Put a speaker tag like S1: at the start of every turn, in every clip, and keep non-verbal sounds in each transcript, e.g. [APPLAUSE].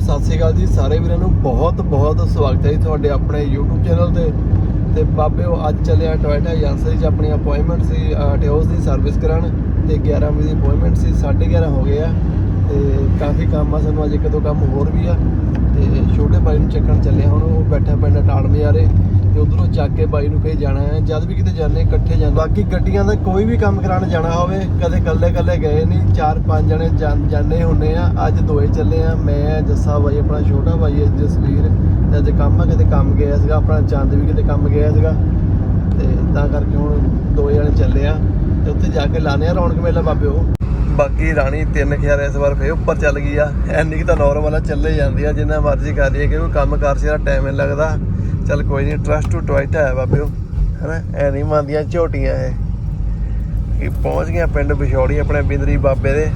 S1: ਸਤਿ ਸ਼੍ਰੀ ਅਕਾਲ ਜੀ। ਸਾਰੇ ਵੀਰਾਂ ਨੂੰ ਬਹੁਤ ਬਹੁਤ ਸਵਾਗਤ ਹੈ ਜੀ ਤੁਹਾਡੇ ਆਪਣੇ YouTube ਚੈਨਲ ਤੇ। ਤੇ ਬਾਬਿਓ ਅੱਜ ਚੱਲਿਆ ਟੋਇਟਾ ਏਜੰਸੀ 'ਚ ਆਪਣੀ ਅਪਾਇੰਟਮੈਂਟ ਸੀ ਟਿਓਸ ਦੀ ਸਰਵਿਸ ਕਰਨ ਤੇ 11 ਵਜੇ ਦੀ ਅਪਾਇੰਟਮੈਂਟ ਸੀ 11:30 ਹੋ ਗਏ ਆ। ਤੇ ਕਾਫੀ ਕੰਮ ਆ, ਸਾਨੂੰ ਅੱਜ ਇੱਕ ਦੋ ਕੰਮ ਹੋਰ ਵੀ ਆ। ਤੇ ਨੂੰ ਚੱਕਣ ਚੱਲੇ ਹੁਣ ਉਹ ਬੈਠਾ ਪਿੰਡ ਟਾੜ ਮਜਾਰੇ ਤੇ ਉਧਰੋਂ ਚੱਕ ਕੇ ਬਾਈ ਨੂੰ ਫੇਰ ਜਾਣਾ ਹੈ। ਜਦ ਵੀ ਕਿਤੇ ਜਾਂਦੇ, ਇਕੱਠੇ ਜਾਂਦੇ। ਬਾਕੀ ਗੱਡੀਆਂ ਦਾ ਕੋਈ ਵੀ ਕੰਮ ਕਰਾਉਣ ਜਾਣਾ ਹੋਵੇ, ਕਦੇ ਇਕੱਲੇ ਇਕੱਲੇ ਗਏ ਨਹੀਂ, ਚਾਰ ਪੰਜ ਜਣੇ ਜਾਂਦੇ ਹੁੰਨੇ ਆ। ਅੱਜ ਦੋਏ ਚੱਲੇ ਆ, ਮੈਂ, ਜੱਸਾ ਬਾਈ ਆਪਣਾ ਛੋਟਾ ਬਾਈ ਜਸਵੀਰ। ਤੇ ਅੱਜ ਕੰਮ ਆ, ਕਿਤੇ ਕੰਮ ਗਿਆ ਸੀਗਾ, ਆਪਣਾ ਚੰਦ ਵੀ ਕਿਤੇ ਕੰਮ ਗਿਆ ਸੀਗਾ। ਤੇ ਤਾਂ ਕਰਕੇ ਹੁਣ ਦੋ ਜਣੇ ਚੱਲੇ ਆ। ਤੇ ਉੱਥੇ ਜਾ ਕੇ ਲਾਣੇ ਆ ਰੌਣਕ ਮੇਲਾ ਬਾਬੇ ਉਹ। ਬਾਕੀ ਰਾਣੀ 3000 ਇਸ ਵਾਰ ਫੇਰ ਉੱਪਰ ਚੱਲ ਗਈ ਆ। ਐਨੀ ਕਿ ਤਾਂ ਨਾਰਮਲ ਆ ਚੱਲੇ ਜਾਂਦੀ ਆ ਜਿੰਨਾ ਮਰਜ਼ੀ ਕਰ ਲਈਏ ਕਿਉਂਕਿ ਕੰਮ ਕਾਰ ਸੀ ਟਾਈਮ ਨਹੀਂ ਲੱਗਦਾ। ਚੱਲ ਕੋਈ ਨਹੀਂ ਟਰਸਟ ਟੂ ਟਵਾਈਟਾ ਹੈ ਬਾਬਿਓ ਹੈਨਾ? ਐ ਨਹੀਂ ਮੰਨਦੀਆਂ ਝੋਟੀਆਂ ਇਹ। ਇਹ ਪਹੁੰਚ ਗਿਆ ਪਿੰਡ ਬਿਛੋੜੀ ਆਪਣੇ ਬਿੰਦਰੀ ਬਾਬੇ ਦੇ।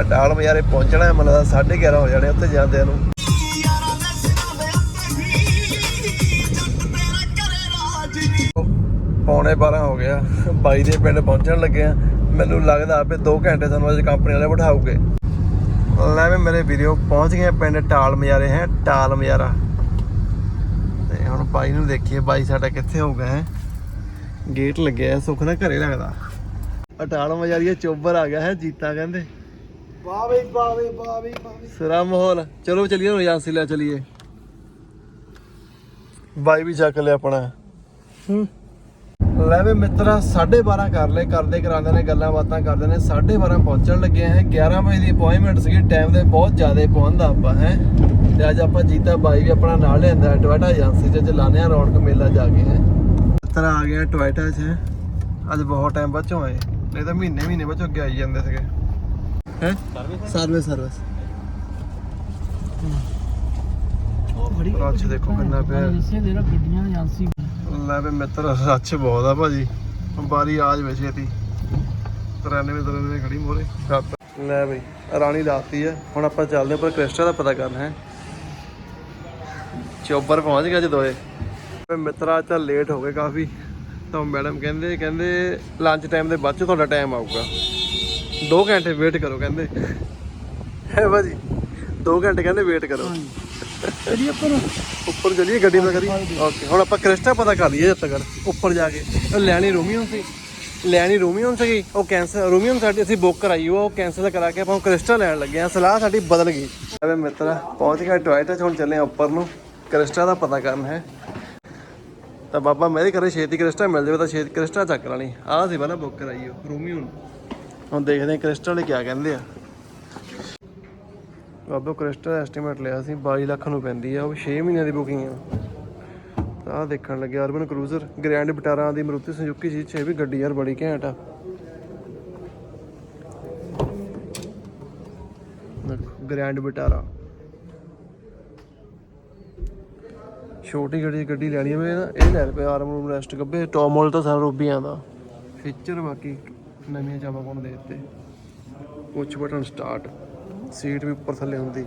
S1: ਅਟਾਲ ਬਜ਼ਾਰੇ ਪਹੁੰਚਣਾ ਮਤਲਬ 11:30 ਹੋ ਜਾਣੇ ਉੱਥੇ ਜਾਂਦਿਆਂ ਨੂੰ। ਪੌਣੇ 12 ਹੋ ਗਿਆ ਬਾਈ ਦੇ ਪਿੰਡ ਪਹੁੰਚਣ ਲੱਗੇ ਆ। ਮੈਨੂੰ ਲੱਗਦਾ ਆਪੇ 2 ਘੰਟੇ ਸਾਨੂੰ ਅੱਜ ਕੰਪਨੀ ਵਾਲੇ ਬਿਠਾਉਗੇ। ਲੈ ਵੀ ਮੇਰੇ ਵੀਡੀਓ ਪਹੁੰਚ ਗਏ ਪਿੰਡ ਟਾਲ ਮਜਾਰੇ ਹੈ ਟਾਲ ਮਜਾਰਾ। ਤੇ ਹੁਣ ਬਾਈ ਨੂੰ ਦੇਖੀਏ ਬਾਈ ਸਾਡਾ ਕਿੱਥੇ ਹੋਊਗਾ ਹੈ? ਗੇਟ ਲੱਗਿਆ ਹੈ, ਸੁੱਖ ਨਾ ਘਰੇ ਲੱਗਦਾ। ਅਟਾਲ ਮਜਾਰੀਆ ਚੋਬਰ ਆ ਗਿਆ ਹੈ ਜੀਤਾ ਕਹਿੰਦੇ।
S2: ਵਾਹ ਬਈ ਵਾਹ ਬਈ ਵਾਹ ਬਈ ਵਾਹ ਬਈ।
S1: ਸਿਰਾ ਮਾਹੌਲ। ਚਲੋ ਚਲੀਏ ਹੁਣ ਏਜੰਸੀ ਲੈ ਚਲੀਏ। ਬਾਈ ਵੀ ਚੱਕ ਲਿਆ ਆਪਣਾ। ਹੂੰ। ਲੈ ਵੇ ਮਿੱਤਰਾ 12:30 ਕਰ ਲੈ ਕਰਦੇ ਕਰਾਉਂਦੇ ਨੇ ਗੱਲਾਂ ਬਾਤਾਂ ਕਰਦੇ ਨੇ 12:30 ਪਹੁੰਚਣ ਲੱਗੇ ਹੈ 11 ਵਜੇ ਦੀ ਅਪਾਇੰਟਮੈਂਟ ਸੀਗੀ ਟਾਈਮ ਦੇ ਬਹੁਤ ਜ਼ਿਆਦਾ ਪਹੁੰਚਦਾ ਆਪਾਂ ਹੈ। ਤੇ ਅੱਜ ਆਪਾਂ ਜੀਤਾ ਬਾਈ ਵੀ ਆਪਣਾ ਨਾਲ ਲਿਆਂਦਾ ਟੋਇਟਾ ਏਜੰਸੀ ਚ ਚਲਾਣੇ ਆ ਰੌਣਕ ਮੇਲਾ ਜਾ ਕੇ ਹੈ। ਮਿੱਤਰਾ ਆ ਗਿਆ ਟੋਇਟਾ ਚ ਹੈਂ। ਅੱਜ ਬਹੁਤ ਟਾਈਮ ਬਾਅਦ ਚੋਂ ਆਏ ਨਹੀਂ ਤਾਂ ਮਹੀਨੇ ਮਹੀਨੇ ਬਾਅਦ ਚੋਂ ਅੱਗੇ ਆਈ ਜਾਂਦੇ ਸੀਗੇ। ਹੈ? ਸਰਵਿਸ ਸਰਵਿਸ
S2: ਉਹ ਬੜੀ
S1: ਰੱਛ ਦੇਖੋ ਕਿੰਨਾ ਪਿਆ।
S2: ਦੱਸਿਆ ਦੇ ਗੱਡੀਆਂ ਏਜੰਸੀ।
S1: ਲੈ ਵੇ ਮਿੱਤਰ, ਸੱਚ ਬਹੁਤ ਆ ਭਾਜੀ। ਬਾਰੀ ਆਜ ਵੇ ਛੇਤੀ। 93 93 ਖੜੀ ਮੋਰੇ ਲੈ ਬਈ, ਰਾਣੀ ਲਾਤੀ ਹੈ ਹੁਣ ਆਪਾਂ ਚੱਲਦੇ ਪਰ ਕ੍ਰਿਸਟਾ ਦਾ ਪਤਾ ਕਰਨਾ ਹੈ। ਚੋਬਰ ਪਹੁੰਚ ਗਿਆ ਜਦੋਏ ਵੇ ਮਿੱਤਰਾ ਤਾਂ ਲੇਟ ਹੋ ਗਏ ਕਾਫੀ। ਤਾਂ ਮੈਡਮ ਕਹਿੰਦੇ ਕਹਿੰਦੇ ਲੰਚ ਟਾਈਮ ਦੇ ਬਾਅਦ ਚ ਤੁਹਾਡਾ ਟਾਈਮ ਆਊਗਾ। 2 ਘੰਟੇ ਵੇਟ ਕਰੋ, ਕਹਿੰਦੇ। ਹੈ ਭਾਜੀ 2 ਘੰਟੇ ਕਹਿੰਦੇ ਵੇਟ ਕਰੋ।
S2: ਜਿਹੜੀ ਆਪਾਂ
S1: ਉੱਪਰ ਚਲੀਏ ਗੱਡੀ ਦਾ ਕਰੀ ਓਕੇ ਹੁਣ ਆਪਾਂ ਕ੍ਰਿਸਟਾ ਪਤਾ ਕਰ ਲਈਏ ਜਦ ਤੱਕ। ਉੱਪਰ ਜਾ ਕੇ। ਲੈਣੀ ਰੋਮੀਓਨ ਸੀ। ਲੈਣੀ ਰੋਮੀਓਨ ਸੀਗੀ। ਉਹ ਕੈਂਸਲ ਰੋਮੀਓਨ ਸਾਡੀ ਅਸੀਂ ਬੁੱਕ ਕਰਾਈ ਉਹ ਕੈਂਸਲ ਕਰਾ ਕੇ ਆਪਾਂ ਕ੍ਰਿਸਟਾ ਲੈਣ ਲੱਗੇ ਆ। ਸਲਾਹ ਸਾਡੀ ਬਦਲ ਗਈ। ਅਰੇ ਮਿੱਤਰਾ, ਪਹੁੰਚ ਗਿਆ ਟੋਇਟਾ ਚ, ਹੁਣ ਚੱਲੇ ਆ ਉੱਪਰ ਨੂੰ। ਕ੍ਰਿਸਟਾ ਦਾ ਪਤਾ ਕਰਨ ਹੈ। ਤਾਂ ਬਾਬਾ ਮੇਰੇ ਘਰੇ ਛੇਤੀ ਕ੍ਰਿਸਟਾ ਮਿਲ ਜਾਵੇ ਤਾਂ ਛੇਤੀ ਕ੍ਰਿਸਟਾ ਚੱਕ ਲੈਣੀ। ਆਹ ਸੀ ਪਹਿਲਾਂ ਬੁੱਕ ਕਰਾਈ ਉਹ ਰੋਮੀਓਨ ਹੁਣ ਦੇਖਦੇ ਆ ਕ੍ਰਿਸਟਾ ਵਾਲੇ ਕੀ ਕਹਿੰਦੇ ਆ। ਬਾਬਾ ਕ੍ਰਿਸਟਲ ਐਸਟੀਮੇਟ ਲਿਆ ਸੀ 22 ਲੱਖ ਨੂੰ ਪੈਂਦੀ ਆ, ਉਹ 6 ਮਹੀਨਿਆਂ ਦੀ ਬੁਕਿੰਗ ਆ। ਤਾਂ ਦੇਖਣ ਲੱਗੇ ਅਰਬਨ ਕਰੂਜ਼ਰ ਗ੍ਰੈਂਡ ਵਿਟਾਰਾ ਦੀ ਮਰੂਤੀ ਸੁਜ਼ੂਕੀ ਸੀ ਇਹ ਵੀ ਗੱਡੀ ਯਾਰ ਬੜੀ ਘੈਂਟ ਆ। ਗ੍ਰੈਂਡ ਵਿਟਾਰਾ ਛੋਟੀ ਗੱਡੀ ਗੱਡੀ ਲੈਣੀ ਹੋਵੇ ਨਾ ਇਹ ਲੈ ਪਏ ਆਰਮ ਰੂਮ ਰੈਸਟ ਗੱਬੇ ਟੌਪ ਮਾਡਲ ਤਾਂ ਸਾਰਾ ਰੂਬੀਆਂ ਦਾ। ਫੀਚਰ ਬਾਕੀ ਨਵੀਆਂ ਚਾਵਾ ਕੋਣ ਦੇ ਦਿੱਤੇ? ਪੁੱਛ ਬਟਨ ਸਟਾਰਟ ਸੀਟ ਵੀ ਉੱਪਰ ਥੱਲੇ ਹੁੰਦੀ।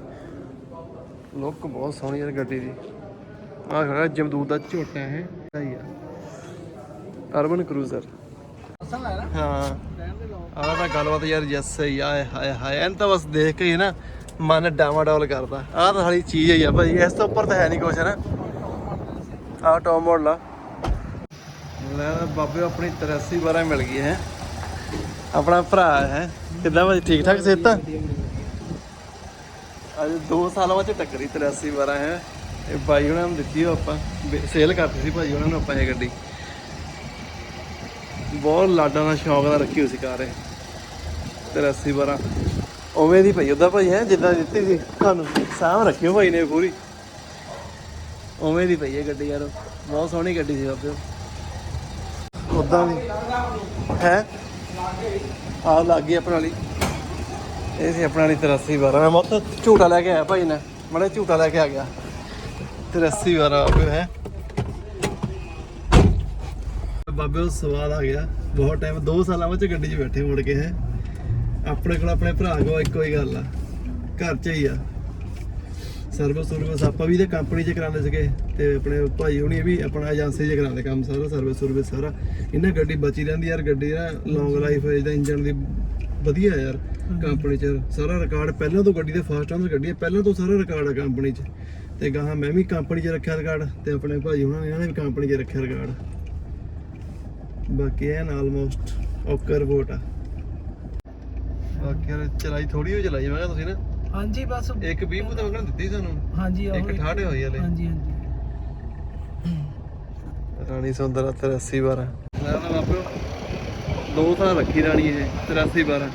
S1: ਲੁੱਕ ਬਹੁਤ ਸੋਹਣੀ ਹੈ ਗੱਡੀ ਦੀ। ਆਹ ਖੜਾ ਜਮਦੂਤ ਦਾ ਝੋਟਾ ਹੈ ਸਹੀ ਆ। Urban Cruiser. ਹਾਂ। ਆਹ ਤਾਂ ਗੱਲਬਾਤ ਯਾਰ ਜੱਸ ਹੀ ਆ ਹਾਏ ਹਾਏ ਐਨ ਤਾਂ ਬਸ ਦੇਖ ਕੇ ਹੀ ਨਾ ਮਨ ਡਾਵਾਡੋਲ ਕਰਦਾ। ਆਹ ਤਾਂ ਹਾਲੀ ਚੀਜ਼ ਹੀ ਆ ਭਾਈ, ਇਸ ਤੋਂ ਉੱਪਰ ਤਾਂ ਹੈ ਨਹੀਂ ਕੁਛ, ਹੈ ਨਾ? ਆਹ ਟੌਪ ਮਾਡਲ ਆ। ਲੈ ਬਾਬੇ, ਆਪਣੀ 83 12 ਮਿਲ ਗਈ ਹੈ। ਆਪਣਾ ਭਰਾ ਹੈ। ਕਿੱਦਾਂ ਭਾਈ ਠੀਕ ਠਾਕ ਸਿਹਤ? ਅੱਜ 2 ਸਾਲਾਂ ਬਾਅਦ ਟੱਕਰੀ 83 12 ਹੈ। ਇਹ ਬਾਈ ਉਹਨਾਂ ਨੂੰ ਦਿੱਤੀ ਉਹ ਆਪਾਂ। ਸੇਲ ਕਰਤੀ ਸੀ ਭਾਈ ਉਹਨਾਂ ਨੂੰ ਆਪਾਂ ਇਹ ਗੱਡੀ। ਬਹੁਤ ਲਾਡਾਂ ਦਾ ਸ਼ੌਂਕ ਨਾਲ ਰੱਖੀ ਹੋਈ ਸੀ ਕਾਰ ਇਹ। 83 12 ਉਵੇਂ ਦੀ ਪਈ ਉਹਦਾ ਭਾਈ ਹੈ, ਜਿੱਦਾਂ ਦਿੱਤੀ ਸੀ। ਤੁਹਾਨੂੰ ਸਾਂਭ ਰੱਖਿਓ ਭਾਈ ਨੇ ਪੂਰੀ। ਉਵੇਂ ਦੀ ਪਈ ਹੈ ਗੱਡੀ ਯਾਰ। ਬਹੁਤ ਸੋਹਣੀ ਗੱਡੀ ਸੀ ਬਾਬੇ। ਉਦਾਂ ਦੀ। ਹੈ? ਆ ਲੱਗ ਗਈ ਆਪਣਾ ਵਾਲੀ। ਇਹ ਸੀ ਆਪਣਾ ਵਾਲੀ 83 12 ਮੈਂ ਮੋਤ ਝੂਟਾ ਲੈ ਕੇ ਆਇਆ ਭਾਈ ਨੇ। ਮੜੇ ਝੂਟਾ ਲੈ ਕੇ ਆ ਗਿਆ। 83 12 ਹੈ। ਬਾਬੇ ਉਹ ਸਵਾਦ ਆ ਗਿਆ। ਬਹੁਤ ਟਾਈਮ 2 ਸਾਲਾਂ ਵਿੱਚ ਗੱਡੀ 'ਚ ਬੈਠੇ ਮੁੜ ਕੇ ਹੈ। ਆਪਣੇ ਕੋਲ ਆਪਣੇ ਭਰਾ ਕੋਲ ਇੱਕੋ ਹੀ ਗੱਲ ਆ। ਘਰ 'ਚ ਹੀ ਆ। ਸਰਵਿਸ ਸਰਵਿਸ ਆਪਾਂ ਵੀ ਤੇ ਕੰਪਨੀ 'ਚ ਕਰਾਉਂਦੇ ਸੀਗੇ ਤੇ ਆਪਣੇ ਭਾਈ ਹੁਣੀ ਵੀ ਆਪਣਾ ਏਜੰਸੀ 'ਚ ਕਰਾਉਂਦੇ ਕੰਮ ਸਾਰਾ ਸਰਵਿਸ ਸਰਵਿਸ ਸਾਰਾ। ਇਹਨਾਂ ਗੱਡੀ ਬਚੀ ਰਹਿੰਦੀ ਯਾਰ, ਗੱਡੀ ਨਾ ਲੌਂਗ ਲਾਈਫ ਹੈ ਜਿਹਦਾ ਇੰਜਨ ਦੀ ਵਧੀਆ ਯਾਰ ਕੰਪਨੀ ਚ। ਸਾਰਾ ਰਿਕਾਰਡ ਪਹਿਲਾਂ ਤੋਂ ਗੱਡੀ ਦੇ ਫਸਟ ਟਾਈਮ ਗੱਡੀ ਹੈ ਪਹਿਲਾਂ ਤੋਂ ਸਾਰਾ ਰਿਕਾਰਡ ਹੈ ਕੰਪਨੀ ਚ। ਤੇ ਗਾਹਾਂ ਮੈਂ ਵੀ ਕੰਪਨੀ ਚ ਰੱਖਿਆ ਰਿਕਾਰਡ ਤੇ ਆਪਣੇ ਭਾਜੀ ਉਹਨਾਂ ਨੇ ਇਹਨਾਂ ਨੇ ਵੀ ਕੰਪਨੀ ਚ ਰੱਖਿਆ ਰਿਕਾਰਡ ਬਾਕੀ ਐਨ ਆਲਮੋਸਟ ਓਕੇ ਰਿਪੋਰਟ ਆ। ਬਾਕੀ ਯਾਰ ਚਲਾਈ ਥੋੜੀ ਹੋ ਚਲਾਈ ਮੈਂ ਕਿਹਾ ਤੁਸੀਂ ਨਾ
S2: ਹਾਂਜੀ ਬਸ
S1: ਇੱਕ 20 ਬੂਤ ਵਗਣ ਦਿੱਤੀ ਸਾਨੂੰ।
S2: ਹਾਂਜੀ ਆਹੋ
S1: ਇੱਕ 68 ਹੋਈ ਹਲੇ।
S2: ਹਾਂਜੀ ਹਾਂਜੀ।
S1: ਰਾਣੀ ਸੁੰਦਰ 83 12 ਲੈ ਲਾ ਬਾਪੂ ਦੋ ਸਾਲ ਰੱਖੀ ਰਾਣੀ ਇਹ 83 12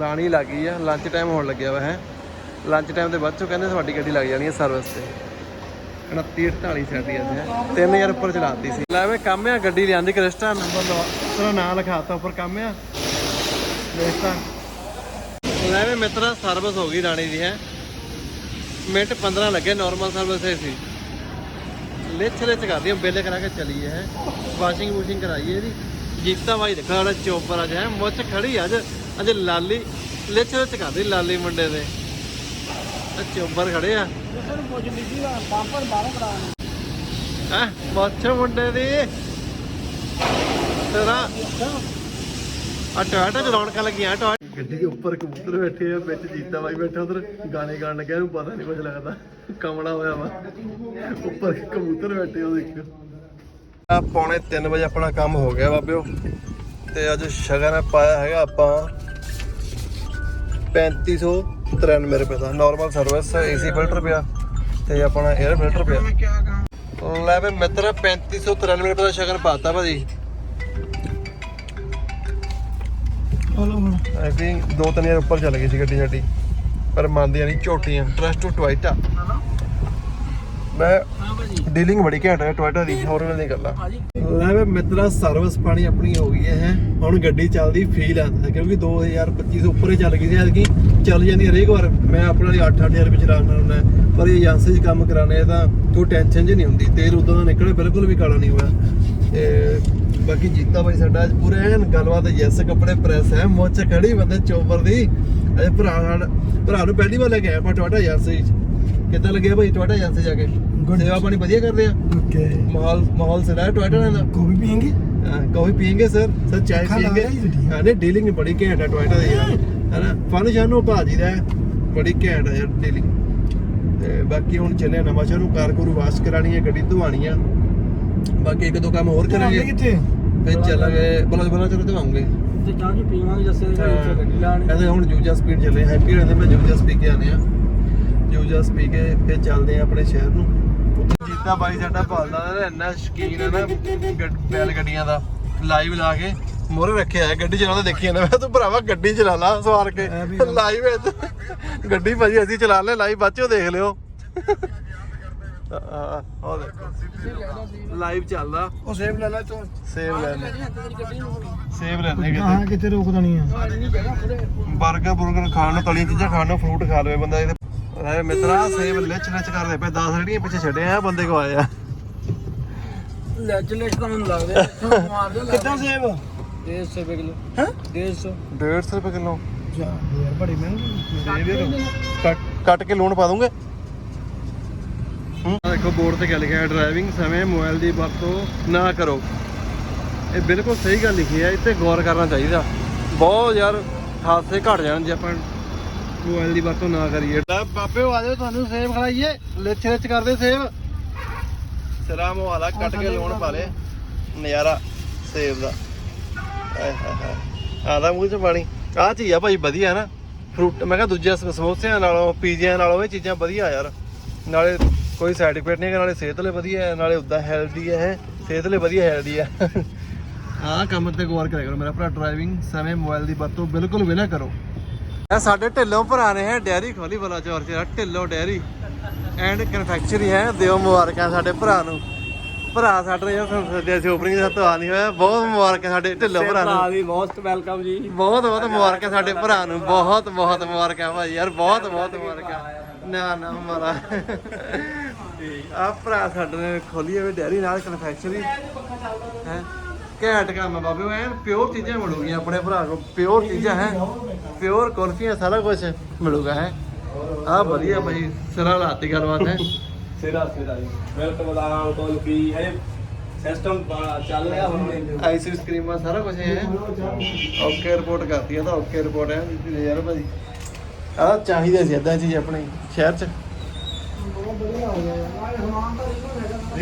S1: ਰਾਣੀ ਲੱਗ ਆ ਲੰਚ ਟਾਈਮ ਹੋਣ ਲੱਗਿਆ ਵਾ, ਹੈ। ਲੰਚ ਟਾਈਮ ਦੇ ਬਾਅਦ ਚੋਂ ਕਹਿੰਦੇ ਤੁਹਾਡੀ ਗੱਡੀ ਲੱਗ ਜਾਣੀ ਹੈ ਸਰਵਿਸ ਤੇ। 29 48 ਸਾਡੀ ਅੱਜ ਹੈ। 3000 ਉੱਪਰ ਚਲਾਤੀ ਸੀ। ਲੈ ਵੇ ਕੰਮ ਆ, ਗੱਡੀ ਲਿਆਂਦੀ ਕ੍ਰਿਸਟਾ ਨੰਬਰ ਲਵਾ ਤੇਰਾ ਨਾਂ ਲਿਖਾਤਾ ਉੱਪਰ ਕੰਮ ਆ। ਕ੍ਰਿਸਟਾ। ਲੈ ਵੇ ਮਿੱਤਰਾ ਸਰਵਿਸ ਹੋ ਗਈ ਰਾਣੀ ਦੀ, ਹੈ। ਮਿੰਟ 15 ਲੱਗੇ ਨਾਰਮਲ ਸਰਵਿਸ ਸੀ। ਲਿਚ ਲਿਚ ਕਰਦੀ ਹਾਂ ਬਿੱਲ ਕਰਾ ਕੇ ਚਲੀ ਹੈ ਵਾਸ਼ਿੰਗ ਵੂਸ਼ਿੰਗ ਕਰਾਈ ਹੈ ਇਹਦੀ। ਜੀਤਾ ਬਾਈ ਦੇਖੋ ਸਾਡਾ ਚੋਪਰ ਅੱਜ ਹੈ ਮੁੱਛ ਖੜੀ ਅੱਜ। ਅੱਜ ਲਾਲੀ ਲਿਚ ਲਿਚ ਕਰਦੀ ਲਾਲੀ ਮੁੰਡੇ ਦੇ। ਚੋਪਰ ਖੜੇ ਆ।
S2: ਸਰ ਬਾਹਰੋਂ ਕਰਾਉਣਾ
S1: ਹੈ? ਮੁੱਛ ਮੁੰਡੇ ਦੀ। ਤੇਰਾ ਆ ਟੋਇਟਾ ਚ ਰੌਣਕਾਂ ਲੱਗੀਆਂ ਟੋਇਟਾ ਗੱਡੀ ਦੇ ਉੱਪਰ ਕਬੂਤਰ ਬੈਠੇ ਆ ਵਿੱਚ ਜੀਤਾ ਬਾਈ ਬੈਠਾ ਉਧਰ ਗਾਣੇ ਗਾਣ ਲੱਗਿਆ ਇਹਨੂੰ ਪਤਾ ਨਹੀਂ ਕੁਝ ਲੱਗਦਾ। ਕਮਲਾ ਹੋਇਆ ਵਾ। ਉੱਪਰ ਕਬੂਤਰ ਬੈਠੇ ਉਹ ਦੇਖਿਓ। ਆ ਪੌਣੇ 3 ਵਜੇ ਆਪਣਾ ਕੰਮ ਹੋ ਗਿਆ ਬਾਬਿਓ ਤੇ ਅੱਜ ਸ਼ਗਨ ਪਾਇਆ ਹੈਗਾ ਆਪਾਂ 3593 ਰੁਪਏ ਦਾ। ਨਾਰਮਲ ਸਰਵਿਸ ਏਸੀ ਫਿਲਟਰ ਪਿਆ ਤੇ ਆਪਣਾ 에ਅਰ ਫਿਲਟਰ ਪਿਆ ਲੈ ਵੇ ਮਿੱਤਰ 3593 ਰੁਪਏ ਦਾ ਸ਼ਗਨ ਪਾਤਾ ਭਾਜੀ। ਆਈ ਥਿੰਕ ਦੋ ਤਿੰਨ ਹਜ਼ਾਰ ਉੱਪਰ ਚੱਲ ਗਈ ਸੀ ਗੱਡੀ ਸਾਡੀ, ਪਰ ਮੰਨਦੀਆਂ ਨਹੀਂ ਝੋਟੀਆਂ ਟਰਸਟ ਟੂ ਟਵਾਈਟਾ ਮੈਂ ਡੀਲਿੰਗ ਬੜੀ ਘੈਂਟ ਹੈ ਟੋਇਟਾ ਦੀ ਹੋਰ ਉਹਨਾਂ ਦੀ ਗੱਲਾਂ
S2: ਭਾਜੀ
S1: ਲੈ ਵੇ ਮਿੱਤਰਾ ਸਰਵਿਸ ਪਾਣੀ ਆਪਣੀ ਹੋ ਗਈ ਹੈ ਹੁਣ ਗੱਡੀ ਚੱਲਦੀ ਫੀਲ ਆਉਂਦਾ ਕਿਉਂਕਿ 2025 ਤੋਂ ਉੱਪਰ ਹੀ ਚੱਲ ਗਈ ਸੀ, ਐਤਕੀ ਚੱਲ ਜਾਂਦੀ ਹਰੇਕ ਵਾਰ। ਮੈਂ ਆਪਣੇ ਲਈ 8-8000 ਰੁਪਏ ਚਲਾਉਣਾ ਹੁੰਦਾ ਪਰ ਇਹ ਏਜੰਸੀ 'ਚ ਕੰਮ ਕਰਾਣੇ ਆ ਤਾਂ ਕੋਈ ਟੈਨਸ਼ਨ ਜੀ ਨਹੀਂ ਹੁੰਦੀ, ਤੇਲ ਉਦੋਂ ਦਾ ਨਿਕਲੇ ਬਿਲਕੁਲ ਵੀ ਕਾਲਾ ਨਹੀਂ ਹੋਇਆ। ਤੇ ਬਾਕੀ ਜੀਤਾ ਬਾਈ ਸਾਡਾ ਅੱਜ ਪੂਰੇ ਐਨ ਗੱਲਬਾਤ ਯੈਸ ਕੱਪੜੇ ਪ੍ਰੈਸ ਹੈ ਮੋਚ ਖੜੀ ਬੰਦੇ ਚੋਬਰ ਦੀ। ਅਜੇ ਭਰਾ ਨਾਲ ਭਰਾ ਨੂੰ ਪਹਿਲੀ ਵਾਰ ਲੈ ਕੇ ਆਇਆ ਮੈਂ ਟੋਟਾ ਯੈਸ ਵਿੱਚ। ਕਿੱਦਾਂ ਲੱਗਿਆ ਭਾਈ ਟੋਟਾ ਯੈਸ ਜਾ ਕੇ? ਸੇਵਾ ਪਾਣੀ ਵਧੀਆ ਕਰਦੇ ਆ?
S2: ਓਕੇ
S1: ਮਾਹੌਲ ਮਾਹੌਲ ਸਿਰਾ ਟੋਟਾ ਦਾ?
S2: ਕੋਈ ਪੀਂਗੇ
S1: कॉफी ਪੀਂਗੇ
S2: ਸਰ ਸਰ ਚਾਹ
S1: ਪੀਂਗੇ ਨਹੀਂ ਡੀਲਿੰਗ ਬੜੀ ਘੈਂਟ ਹੈ ਟੋਇਟਾ ਦੀ ਯਾਰ। ਹੈਨਾ ਫਨ ਸ਼ਾਨੂ ਭਾਜੀ ਦਾ ਬੜੀ ਘੈਂਟ ਹੈ ਯਾਰ ਡੀਲਿੰਗ ਤੇ ਬਾਕੀ ਹੁਣ ਚੱਲੇ ਨਵਾਂ ਸ਼ੁਰੂ ਨੂੰ ਵਾਸ਼ ਕਰਾਣੀ ਹੈ ਗੱਡੀ ਧਵਾਣੀ ਆ। ਬਾਕੀ ਇੱਕ ਦੋ ਕੰਮ ਹੋਰ ਕਰਾਂਗੇ।
S2: ਕਿੱਥੇ?
S1: ਫਿਰ ਚੱਲਾਂਗੇ ਬਲਾ ਬਲਾ ਚਲੋ ਧਵਾਉਂਗੇ
S2: ਤੇ ਚਾਹ ਜੀ ਪੀਵਾਂਗੇ ਜੱਸੇ ਦੇ ਘਰ ਗੱਡੀ ਲਾਣੀ
S1: ਕਹਿੰਦੇ ਹੁਣ ਜੂਜਾ ਸਪੀਡ ਚੱਲੇ ਹੈਪੀ ਰਹਿੰਦੇ ਮੈਂ ਜੂਜਾ ਸਪੀਕ ਕੇ ਆਨੇ ਆ। ਜੂਜਾ ਸਪੀਕ ਕੇ ਫਿਰ ਚੱਲਦੇ ਆ ਆਪਣੇ ਸ਼ਹਿਰ ਨੂੰ। ਜੀਤਾ ਬਾਈ ਸਾਡਾ ਭਾਲਦਾ ਨਾ ਇੰਨਾ ਸ਼ਕੀਨ ਹੈ ਨਾ ਗੱਡ- ਬੈਲ ਗੱਡੀਆਂ ਦਾ। ਲਾਈਵ ਲਾ ਕੇ ਮੋਰੇ ਰੱਖਿਆ ਹੈ ਗੱਡੀ ਚਲਾਉਂਦਾ ਦੇਖੀ ਜਾਂਦਾ। ਮੈਂ ਤੂੰ ਭਰਾਵਾ ਗੱਡੀ ਚਲਾ ਲਾ ਸਵਾਰ ਕੇ। ਲਾਈਵ ਹੈ ਗੱਡੀ ਭਾਜੀ ਅਸੀਂ ਚਲਾ ਲੈ ਲਾਈਵ ਬਾਅਦ ਦੇਖ ਲਿਓ। ਉਹ ਦੇਖੋ ਲਾਈਵ ਚੱਲਦਾ।
S2: ਉਹ ਸੇਬ ਲੈ ਲੈ ਤੂੰ।
S1: ਸੇਵ ਲੈ ਲੈ।
S2: ਤੇਰੀ ਗੱਡੀ ਨੂੰ
S1: ਸੇਵ ਲੈ ਲੈ
S2: ਹਾਂ
S1: ਕਿਤੇ
S2: ਕਿਤੇ ਰੋਕਦਾ ਨਹੀਂ ਆ। ਨਹੀਂ ਜਗ੍ਹਾ ਪੂਰੇ
S1: ਬਰਗਰ ਬੁਰਗਰ ਖਾਣ ਨੂੰ ਤਲੀਆਂ ਚੀਜ਼ਾਂ ਖਾਣ ਨੂੰ ਫਰੂਟ ਖਾ ਲਵੇ ਬੰਦਾ ਇਹਦੇ ਅਰੇ ਮਿੱਤਰਾ ਸੇਬ ਲਿਚ ਲਿਚ ਕਰਦੇ ਪਏ। 10 ਰੇੜੀਆਂ ਪਿੱਛੇ ਛੱਡੇ ਆ ਬੰਦੇ ਕੋ ਆਇਆ।
S2: ਲੈਜ ਲੈਜ ਤਾਂ ਮੈਨੂੰ ਲੱਗਦੇ ਮਾਰ ਦੇ ਕਿੱਦਾਂ ਸੇਬ 150 ਰੁਪਏ ਕਿਲੋ। ਹੈ? 150
S1: 150 ਰੁਪਏ ਕਿਲੋ।
S2: ਯਾਰ ਬੜੀ ਮਹਿੰਗੀ।
S1: ਕੱਟ ਕੱਟ ਕੇ ਲੂਣ ਪਾ ਦੂੰਗੇ। ਦੇਖੋ ਬੋਰਡ ਤੇ ਕਿਆ ਲਿਖਿਆ ਹੈ ਡਰਾਈਵਿੰਗ ਸਮੇਂ ਮੋਬਾਈਲ ਦੀ ਵਰਤੋਂ ਨਾ ਕਰੋ। ਇਹ ਬਿਲਕੁਲ ਸਹੀ ਗੱਲ ਲਿਖੀ ਹੈ ਇੱਥੇ ਗੌਰ ਕਰਨਾ ਚਾਹੀਦਾ। ਬਹੁਤ ਯਾਰ ਹਾਦਸੇ ਘਟ ਜਾਣ ਜੇ ਆਪਾਂ ਮੋਬਾਈਲ ਦੀ ਵਰਤੋਂ ਨਾ ਕਰੀਏ। ਬਾਬੇ ਆ ਜਾਓ ਤੁਹਾਨੂੰ ਸੇਬ ਖਲਾਈਏ ਲਿਚ ਲਿਚ ਕਰਦੇ ਸੇਬ ਸਲਾਮ ਵਾਲਾ ਕੱਟ ਕੇ ਲੂਣ ਪਾ ਲੇ ਨਜ਼ਾਰਾ ਸੇਬ ਦਾ। ਆਦਾ ਮੂੰਹ ਚ ਪਾਣੀ। ਆਹ ਚੀਜ਼ ਆ ਭਾਈ ਵਧੀਆ ਨਾ। ਫਰੂਟ ਮੈਂ ਕਿਹਾ ਦੂਜੇ ਸਮੋਸਿਆਂ ਨਾਲੋਂ ਪੀਜ਼ਿਆਂ ਨਾਲੋਂ ਇਹ ਚੀਜ਼ਾਂ ਵਧੀਆ ਯਾਰ। ਨਾਲੇ ਕੋਈ ਸਾਈਡ ਇਫੈਕਟ ਨਹੀਂ ਨਾਲੇ ਸਿਹਤ ਲਈ ਵਧੀਆ ਹੈ ਨਾਲੇ ਉਦਾਂ ਹੈਲਦੀ ਹੈ ਇਹ। ਸਿਹਤ ਲਈ ਵਧੀਆ ਹੈਲਦੀ ਹੈ। ਆਹ ਕੰਮ ਤੇ ਗੌਰ ਕਰਿਆ ਕਰੋ ਮੇਰਾ ਭਰਾ ਡਰਾਈਵਿੰਗ ਸਮੇਂ ਮੋਬਾਈਲ ਦੀ ਵਰਤੋਂ ਬਿਲਕੁਲ ਵੀ ਨਾ ਕਰੋ। ਇਹ ਸਾਡੇ ਢਿੱਲੋਂ ਭਰਾ ਨੇ ਹੈ ਡੈਰੀ ਖੋਲੀ ਬਲਾ ਚੌਰ ਚ ਢਿੱਲੋਂ ਡੈਰੀ ਐਂਡ ਕਨਫੈਕਚਰੀ ਹੈ ਦਿਓ ਮੁਬਾਰਕਾਂ ਸਾਡੇ ਭਰਾ ਨੂੰ। ਭਰਾ ਸਾਡੇ ਯਾਰ ਸੱਦਿਆ ਸੀ ਓਪਨਿੰਗ ਦਾ ਤਾਂ ਆ ਨਹੀਂ ਹੋਇਆ। ਬਹੁਤ ਮੁਬਾਰਕਾਂ ਸਾਡੇ ਢਿੱਲੋਂ ਭਰਾ ਨੂੰ।
S2: ਦੀ ਮੋਸਟ ਵੈਲਕਮ ਜੀ।
S1: ਬਹੁਤ ਬਹੁਤ ਮੁਬਾਰਕਾਂ ਸਾਡੇ ਭਰਾ ਨੂੰ। ਬਹੁਤ ਬਹੁਤ ਮੁਬਾਰਕਾਂ ਭਾਈ ਯਾਰ ਬਹੁਤ ਬਹੁਤ ਮੁਬਾਰਕਾਂ। ਨਾ ਨਾ ਮਾਰਾ ਆ ਭਰਾ ਸਾਡੇ ਨੇ ਖੋਲੀ ਹੋਵੇ ਡੈਰੀ ਨਾਲ ਕਨਫੈਕਚਰੀ ਹੈ? ਘੈਂਟ ਕੰਮ ਆ ਬਾਬੇ ਐਨ ਪਿਓਰ ਚੀਜ਼ਾਂ ਮਿਲੂਗੀਆਂ ਆਪਣੇ ਭਰਾ ਕੋਲ ਪਿਓਰ ਚੀਜ਼ਾਂ ਹੈ? ਪਿਓਰ ਕੁਲਫੀਆਂ ਸਾਰਾ ਕੁਝ ਮਿਲੂਗਾ ਹੈ? ਆ ਵਧੀਆ ਭਾਈ ਸਿਰਾ ਲਾਤੀ ਗੱਲਬਾਤ ਹੈ?
S3: ਸਿਰਾ ਸਿਰਾ ਜੀ। ਮਿਲਕ ਬਦਾਮ ਕੁਲਫੀ ਇਹ
S2: ਸਿਸਟਮ ਚੱਲ ਰਿਹਾ ਹੁਣ।
S1: ਆਈਸੀ ਸਕਰੀਮਾਂ ਸਾਰਾ ਕੁਝ ਹੈ? ਓਕੇ ਰਿਪੋਰਟ ਕਰਤੀ ਆ ਤਾਂ ਓਕੇ ਰਿਪੋਰਟ ਹੈ? ਯਾਰ ਭਾਜੀ ਆ ਚਾਹੀਦਾ ਸੀ ਇਦਾਂ ਚੀਜ਼ ਆਪਣੇ ਸ਼ਹਿਰ ਚ।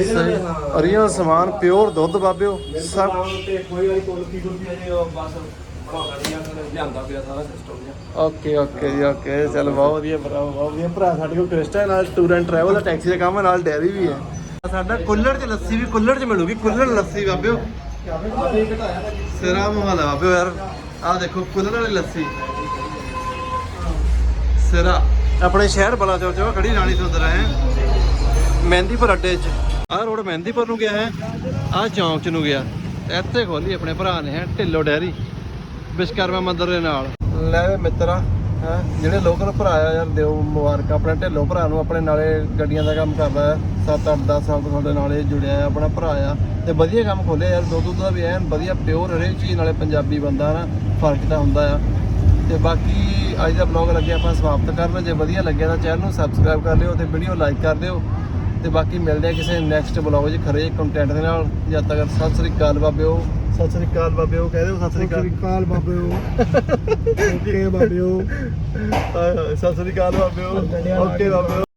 S1: ਸਹੀ। ਸਮਾਨ ਪਿਓਰ ਦੁੱਧ ਬਾਬਿਓ ਸਭ
S2: ਤੇ ਕੋਈ ਵਾਲੀ ਕੁਲਫੀ ਕੁਲਫੀ ਅਜੇ ਉਹ ਬਸ ਬਣਾ ਲੈਣੀ ਆ ਫਿਰ ਲਿਆਂਦਾ ਪਿਆ ਸਾਰਾ ਸਿਸਟਮ ਜਿਹਾ।
S1: ਓਕੇ ਓਕੇ ਜੀ ਓਕੇ ਚਲ ਬਹੁਤ ਵਧੀਆ ਭਰਾ ਬਹੁਤ ਵਧੀਆ ਭਰਾ ਸਾਡੇ ਕੋਲ ਕ੍ਰਿਸਟਾ ਨਾਲ ਟੂਰ ਐਂਡ ਟਰੈਵਲ ਦਾ ਟੈਕਸੀ ਦਾ ਕੰਮ ਹੈ ਨਾਲ ਡੈਰੀ ਵੀ ਹੈ। ਸਾਡਾ ਕੁੱਲੜ ਚ ਲੱਸੀ ਵੀ ਕੁੱਲੜ ਚ ਮਿਲੂਗੀ ਕੁੱਲੜ ਲੱਸੀ ਬਾਬਿਓ। ਸਿਰਾ ਮਹਲਾ ਬਾਬਿਓ ਯਾਰ ਆਹ ਦੇਖੋ ਕੁੱਲੜ ਵਾਲੀ ਲੱਸੀ। ਸਿਰਾ। ਆਪਣੇ ਸ਼ਹਿਰ ਬਲਾਚੌਰ ਚ ਖੜੀ ਰਾਣੀ ਸੁੰਦਰ ਹੈ ਮਹਿੰਦੀਪੁਰ ਅੱਡੇ 'ਚ। ਆਹ ਰੋਡ ਮਹਿੰਦੀਪੁਰ ਨੂੰ ਗਿਆ ਹੈ, ਆਹ ਚੌਂਕ 'ਚ ਨੂੰ ਗਿਆ। ਇੱਥੇ ਖੋਲੀ ਆਪਣੇ ਭਰਾ ਨੇ, ਹੈ, ਢਿੱਲੋ ਡੈਰੀ ਵਿਸ਼ਕਰਮਾ ਮੰਦਿਰ ਦੇ ਨਾਲ। ਲੈ ਵੇ ਮਿੱਤਰਾ, ਹੈ, ਜਿਹੜੇ ਲੋਕਲ ਭਰਾ ਆ ਯਾਰ, ਦਿਓ ਮੁਬਾਰਕ। ਆਪਣੇ ਢਿੱਲੋ ਭਰਾ ਨੂੰ ਆਪਣੇ ਨਾਲੇ ਗੱਡੀਆਂ ਦਾ ਕੰਮ ਕਰਦਾ ਹੈ। 7 8 10 ਸਾਲ ਤੋਂ ਸਾਡੇ ਨਾਲੇ ਜੁੜਿਆ ਹੈ, ਆਪਣਾ ਭਰਾ ਆ। ਤੇ ਵਧੀਆ ਕੰਮ ਖੋਲਿਆ ਯਾਰ ਦੁੱਧ ਦੁੱਧ ਦਾ ਵੀ ਐਨ ਵਧੀਆ ਪਿਓਰ ਹਰੇਕ ਚੀਜ਼ ਨਾਲੇ ਪੰਜਾਬੀ ਬੰਦਾ ਨਾ, ਫ਼ਰਕ ਤਾਂ ਹੁੰਦਾ ਆ। ਤੇ ਬਾਕੀ ਅੱਜ ਦਾ ਵਲੌਗ ਲੱਗਿਆ ਆਪਾਂ ਸਮਾਪਤ ਕਰਨ। ਜੇ ਵਧੀਆ ਲੱਗਿਆ ਤਾਂ ਚੈਨਲ ਨੂੰ ਸਬਸਕ੍ਰਾਈਬ ਕਰ ਲਿਓ ਤੇ ਵੀਡੀਓ ਲਾਈਕ ਕਰ ਦਿਓ। ਤੇ ਬਾਕੀ ਮਿਲਦੇ ਆ ਕਿਸੇ ਨੈਕਸਟ ਵਲੌਗ 'ਚ ਖਰੇ ਕੰਟੈਂਟ ਦੇ ਨਾਲ। ਜਦ ਤੱਕ ਸਤਿ ਸ੍ਰੀ ਅਕਾਲ ਬਾਬਿਓ। ਸਤਿ ਸ੍ਰੀ ਅਕਾਲ ਬਾਬਿਓ ਕਹਿ ਦਿਓ ਸਤਿ ਸ੍ਰੀ ਅਕਾਲ।
S2: ਕਾਲ ਬਾਬਿਓ। ਓਕੇ ਬਾਬਿਓ।
S1: ਸਤਿ ਸ੍ਰੀ ਅਕਾਲ ਬਾਬਿਓ। [LAUGHS] ਓਕੇ ਬਾਬਿਓ।